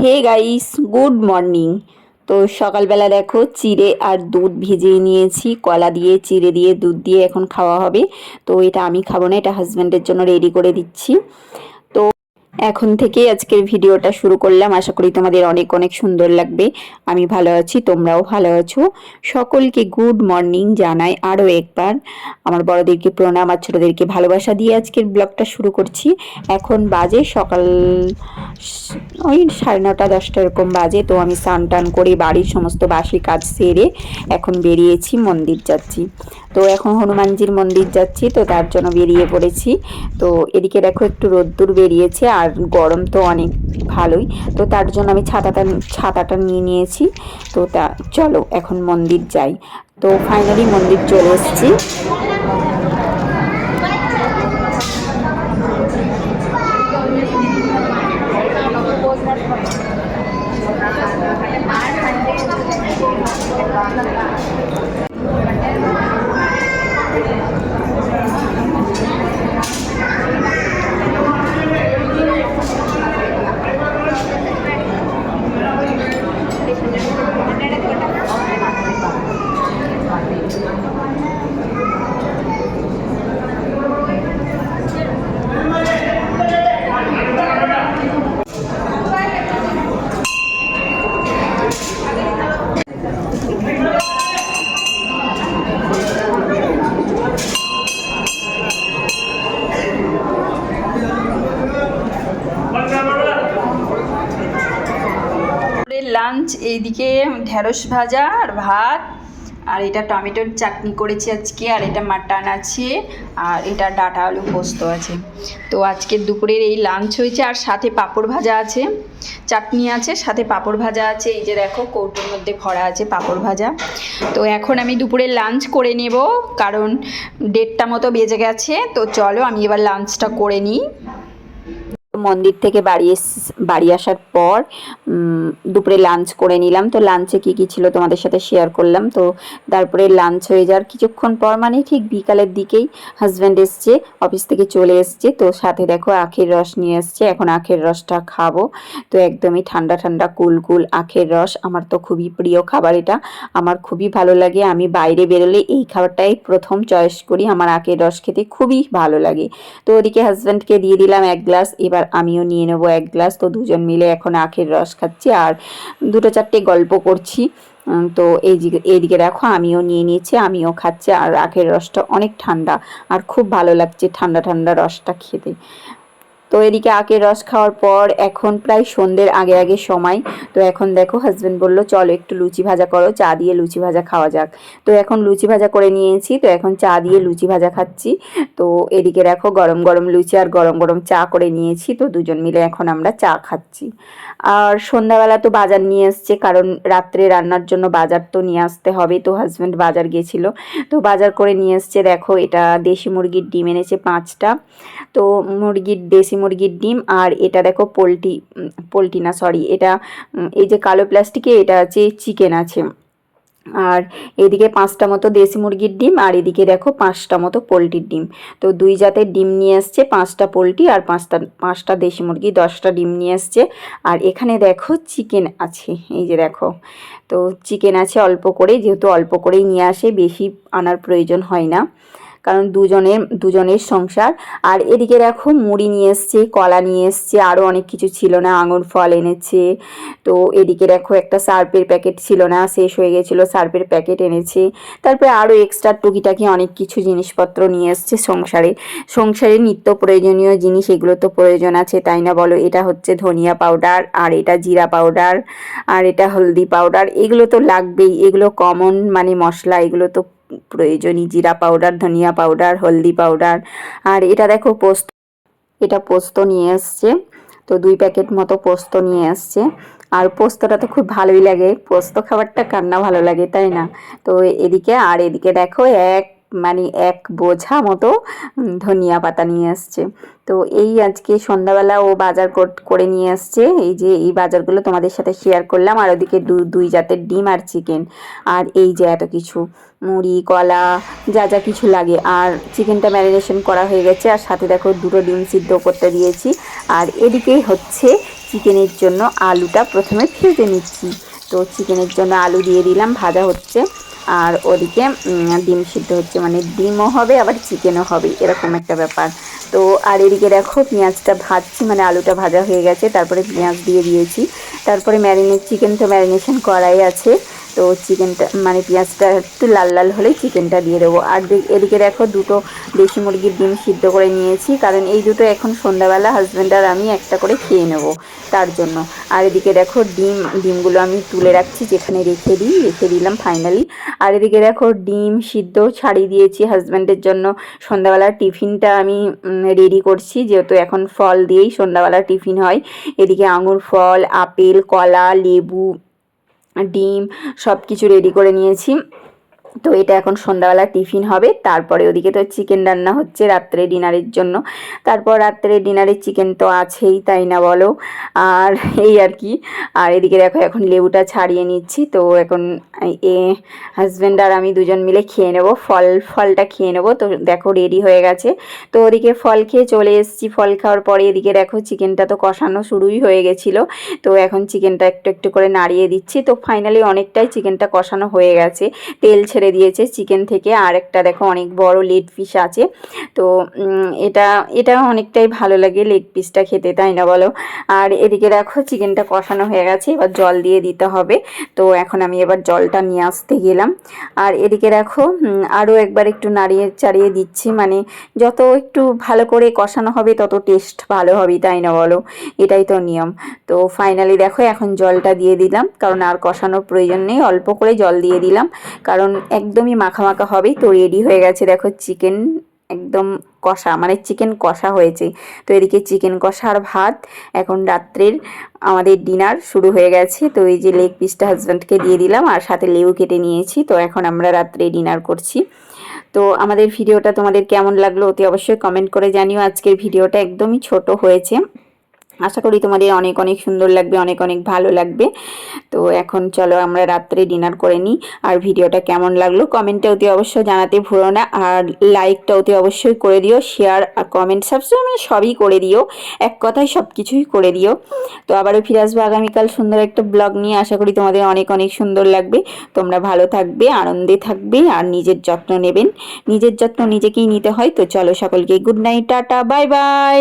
Hey guys good morning তো সকালবেলা দেখো চিড়ে আর দুধ ভিজিয়ে নিয়েছি, কলা দিয়ে, চিড়ে দিয়ে, দুধ দিয়ে এখন খাওয়া হবে। তো এটা আমি খাব না, এটা হাজব্যান্ডের জন্য রেডি করে দিচ্ছি। তো এখন থেকে আজকের ভিডিওটা শুরু করলাম। আশা করি তোমাদের অনেক অনেক সুন্দর লাগবে। আমি ভালো আছি, তোমরাও ভালো আছো। সকলকে গুড মর্নিং জানাই আরও একবার। আমার বড়দেরকে প্রণাম, আর ছোটোদেরকে ভালোবাসা দিয়ে আজকের ব্লগটা শুরু করছি। এখন বাজে সকাল ওই সাড়ে নটা, দশটা এরকম বাজে। তো আমি স্নান টান করে বাড়ির সমস্ত বাসি কাজ সেরে এখন বেরিয়েছি, মন্দির যাচ্ছি। তো এখন হনুমানজির মন্দির যাচ্ছি, তো তার জন্য বেরিয়ে পড়েছি। তো এদিকে দেখো একটু রোদ্দুর বেরিয়েছে, আর গরম তো অনেক ভালোই। তো তার জন্য আমি ছাতাটা ছাতাটা নিয়ে নিয়েছি। তো তা, চলো এখন মন্দির যাই। তো ফাইনালি মন্দির চলে এসেছি দুপুরের লাঞ্চ, এইদিকে ঢেঁড়স ভাজা আর ভাত। আর এটা টমেটোর চাটনি করেছি আজকে, আর এটা মাটন আছে, আর এটা ডাটা আলু পোস্ত আছে। তো আজকের দুপুরের এই লাঞ্চ হয়েছে, আর সাথে পাঁপড় ভাজা আছে। চাটনি আছে, সাথে পাঁপড় ভাজা আছে, এই যে দেখো কৌটোর মধ্যে ভরা আছে পাঁপড় ভাজা। তো এখন আমি দুপুরের লাঞ্চ করে নেব, কারণ দেড়টা মতো বেজে গেছে, তো চলো আমি এবার লাঞ্চটা করে নিই। মন্দির থেকে বাড়ি বাড়ি আসার পর দুপুরে লাঞ্চ করে নিলাম। তো লাঞ্চে কি কি ছিল তোমাদের সাথে শেয়ার করলাম। তো তারপরে লাঞ্চ হয়ে যাওয়ার কিছুক্ষণ পর মানে ঠিক বিকালের দিকেই হাজব্যান্ড এসছে অফিস থেকে চলে এসছে। তো সাথে দেখো আখের রস নিয়ে এসছে। এখন আখের রসটা খাব। তো একদমই ঠান্ডা ঠান্ডা কুল কুল আখের রস। আমার তো খুবই প্রিয় খাবার এটা। আমার খুবই ভালো লাগে। আমি বাইরে বেরোলে এই খাবারটাই প্রথম চয়েস করি। আমার আখের রস খেতে খুবই ভালো লাগে। তো ওদিকে হাজব্যান্ডকে দিয়ে দিলাম এক গ্লাস এবার আমিও নিয়ে নেব এক গ্লাস। তো দুজন মিলে এখন আখের রস খাচ্ছি আর দুটো চারটে গল্প করছি। তো এই দিকে, এইদিকে দেখো, আমিও নিয়ে নিয়েছি, আমিও খাচ্ছি আর আখের রসটা অনেক ঠান্ডা। আর খুব ভালো লাগছে ঠান্ডা ঠান্ডা রসটা খেতে। তো এদিকে আখের রস খাওয়ার পর এখন প্রায় সন্ধ্যের আগে আগে সময়। তো এখন দেখো হাজবেন্ড বলল, চলো একটু লুচি ভাজা করো, চা দিয়ে লুচি ভাজা খাওয়া যাক। তো এখন লুচি ভাজা করে নিয়েছি, তো এখন চা দিয়ে লুচি ভাজা খাচ্ছি। তো এদিকে দেখো গরম গরম লুচি আর গরম গরম চা করে নিয়েছি, তো দুজন মিলে এখন আমরা চা খাচ্ছি। আর সন্ধ্যাবেলা তো বাজার নিয়ে এসছে, কারণ রাত্রে রান্নার জন্য বাজার তো নিয়ে আসতে হবে। তো হাজব্যান্ড বাজার গেছিল, তো বাজার করে নিয়ে এসছে। দেখো এটা দেশি মুরগির ডিম এনেছে পাঁচটা। তো মুরগির দেশি মুরগির ডিম আর এটা দেখো পোলট্রি পোলট্রি না সরি এটা এই যে কালো প্লাস্টিকে এটা আছে চিকেন আছে। আর এদিকে পাঁচটা মতো দেশি মুরগির ডিম আর এদিকে দেখো পাঁচটা মতো পোলট্রির ডিম। তো দুই জাতের ডিম নিয়ে এসছে পাঁচটা পোলট্রি আর পাঁচটা পাঁচটা দেশি মুরগি, দশটা ডিম নিয়ে এসছে আর এখানে দেখো চিকেন আছে, এই যে দেখো। তো চিকেন আছে অল্প করে যেহেতু অল্প করেই নিয়ে আসে, বেশি আনার প্রয়োজন হয় না। কারণ দুজনের দুজনের সংসার। আর এদিকে দেখো মুড়ি নিয়ে এসছে, কলা নিয়ে এসছে আরও অনেক কিছু ছিল না, আঙুর ফল এনেছে। তো এদিকে দেখো একটা সার্পের প্যাকেট ছিল না, শেষ হয়ে গেছিল সার্পের প্যাকেট এনেছে। তারপরে আরও এক্সট্রা টুকিটাকি অনেক কিছু জিনিসপত্র নিয়ে এসছে সংসারে। সংসারে নিত্য প্রয়োজনীয় জিনিস, এগুলো তো প্রয়োজন আছে, তাই না বলো? এটা হচ্ছে ধনিয়া পাউডার আর এটা জিরা পাউডার আর এটা হলদি পাউডার এগুলো তো লাগবেই। এগুলো কমন মানে মশলা, এগুলো তো প্রয়োজনই জিরা পাউডার, ধনিয়া পাউডার, হলদি পাউডার। আর এটা দেখো পোস্ত, এটা পোস্ত নিয়ে এসছে। তো দুই প্যাকেট মতো পোস্ত নিয়ে এসছে। আর পোস্তটা তো খুব ভালোই লাগে। পোস্ত খাবারটা কান্না ভালো লাগে, তাই না? তো এদিকে আর এদিকে দেখো এক মানে এক বোঝা মতো ধনিয়া পাতা নিয়ে আসছে। তো এই আজকে সন্ধ্যাবেলা ও বাজার করে নিয়ে আসছে। এই যে এই বাজারগুলো তোমাদের সাথে শেয়ার করলাম। আর ওদিকে দু, দুই জাতের ডিম আর চিকেন আর এই যে এত কিছু, মুড়ি, কলা, যা যা কিছু লাগে। আর চিকেনটা ম্যারিনেশন করা হয়ে গেছে। আর সাথে দেখো দুটো ডিম সিদ্ধ করতে দিয়েছি। আর এদিকেই হচ্ছে চিকেনের জন্য আলুটা প্রথমে ভেজে নিচ্ছি। তো চিকেনের জন্য আলু দিয়ে দিলাম। ভাজা হচ্ছে। আর ওদিকে ডিম সিদ্ধ হচ্ছে মানে ডিমও হবে, আবার চিকেনও হবে, এরকম একটা ব্যাপার। তো আর এদিকে দেখো, পেঁয়াজটা ভাজছি মানে আলুটা ভাজা হয়ে গেছে, তারপরে পেঁয়াজ দিয়ে দিয়েছি। তারপরে ম্যারিনেট, চিকেন তো ম্যারিনেশন করাই আছে। তো চিকেনটা মানে পেঁয়াজটা একটু লাল লাল হলেই চিকেনটা দিয়ে দেবো। আর এদিকে দেখো দুটো দেশি মুরগির ডিম সিদ্ধ করে নিয়েছি, কারণ এই দুটো এখন সন্ধ্যাবেলা হাজব্যান্ড আর আমি একটা করে খেয়ে নেব তার জন্য। আর এদিকে দেখো ডিম, ডিমগুলো আমি তুলে রাখছি, যেখানে রেখে দিই, রেখে দিলাম ফাইনালি আর এদিকে দেখো ডিম সিদ্ধ ছাড়িয়ে দিয়েছি হাজব্যান্ডের জন্য। সন্ধ্যাবেলার টিফিনটা আমি রেডি করছি, যেহেতু এখন ফল দিয়েই সন্ধ্যাবেলার টিফিন হয়। এদিকে আঙুর ফল, আপেল, কলা, লেবু ডিম সব কিছু রেডি করে নিয়েছি। তো এটা এখন সন্ধ্যাবেলা টিফিন হবে। তারপরে ওদিকে তো চিকেন রান্না হচ্ছে রাত্রে ডিনারের জন্য। তারপর রাত্রে ডিনারের চিকেন তো আছেই, তাই না বলো? আর এই আর কি। আর এদিকে দেখো, এখন লেবুটা ছাড়িয়ে নিচ্ছি। তো এখন এ হাজব্যান্ড আর আমি দুজন মিলে খেয়ে নেব। ফল, ফলটা খেয়ে নেব। তো দেখো রেডি হয়ে গেছে। তো ওদিকে ফল খেয়ে চলে এসেছি। ফল খাওয়ার পরে এদিকে দেখো, চিকেনটা তো কষানো শুরুই হয়ে গেছিল। তো এখন চিকেনটা একটু একটু করে নাড়িয়ে দিচ্ছি। তো ফাইনালি অনেকটাই চিকেনটা কষানো হয়ে গেছে। তেল ছেড়ে দিয়েছে চিকেন থেকে। আর একটা দেখো অনেক বড় লেগ পিস আছে। তো এটা এটা অনেকটাই ভালো লাগে লেগ পিসটা খেতে, তাই না বলো? আর এদিকে দেখো চিকেনটা কষানো হয়ে গেছে, এবার জল দিয়ে দিতে হবে। তো, এখন আমি এবার জলটা নিয়ে আসতে গেলাম। আর এদিকে দেখো আরও একবার একটু নাড়িয়ে চাড়িয়ে দিচ্ছি। মানে যত একটু ভালো করে কষানো হবে, তত টেস্ট ভালো হবে, তাই না বলো? এটাই তো নিয়ম। তো, ফাইনালি দেখো, এখন জলটা দিয়ে দিলাম। কারণ আর কষানোর প্রয়োজন নেই, অল্প করে জল দিয়ে দিলাম। কারণ একদমই মাখা মাখা হবেই। তো রেডি হয়ে গেছে, দেখো চিকেন একদম কষা মানে চিকেন কষা হয়েছে। তো এদিকে চিকেন কষা আর ভাত। এখন রাত্রের আমাদের ডিনার শুরু হয়ে গেছে। তো এই যে লেগ পিসটা হাজব্যান্ডকে দিয়ে দিলাম আর সাথে লেবু কেটে নিয়েছি। তো এখন আমরা রাত্রে ডিনার করছি। তো আমাদের ভিডিওটা তোমাদের কেমন লাগল অতি অবশ্যই কমেন্ট করে জানিও। আজকের ভিডিওটা একদমই ছোট হয়েছে। আশা করি তোমাদের অনেক অনেক সুন্দর লাগবে, অনেক অনেক ভালো লাগবে। তো এখন চলো আমরা রাত্রে ডিনার করে নিই। আর ভিডিওটা কেমন লাগল কমেন্টটা অতি অবশ্যই জানাতে ভুলো না। আর লাইকটা অতি অবশ্যই করে দিও, শেয়ার আর কমেন্ট সবসময় মানে সবই করে দিও। এক কথায় সব কিছুই করে দিও। তো আবারও ফিরে আসব আগামীকাল সুন্দর একটা ব্লগ নিয়ে। আশা করি তোমাদের অনেক অনেক সুন্দর লাগবে। তোমরা ভালো থাকবে, আনন্দে থাকবে আর নিজের যত্ন নেবেন। নিজের যত্ন নিজেকেই নিতে হয়। তো চলো সকলকে good night tata bye bye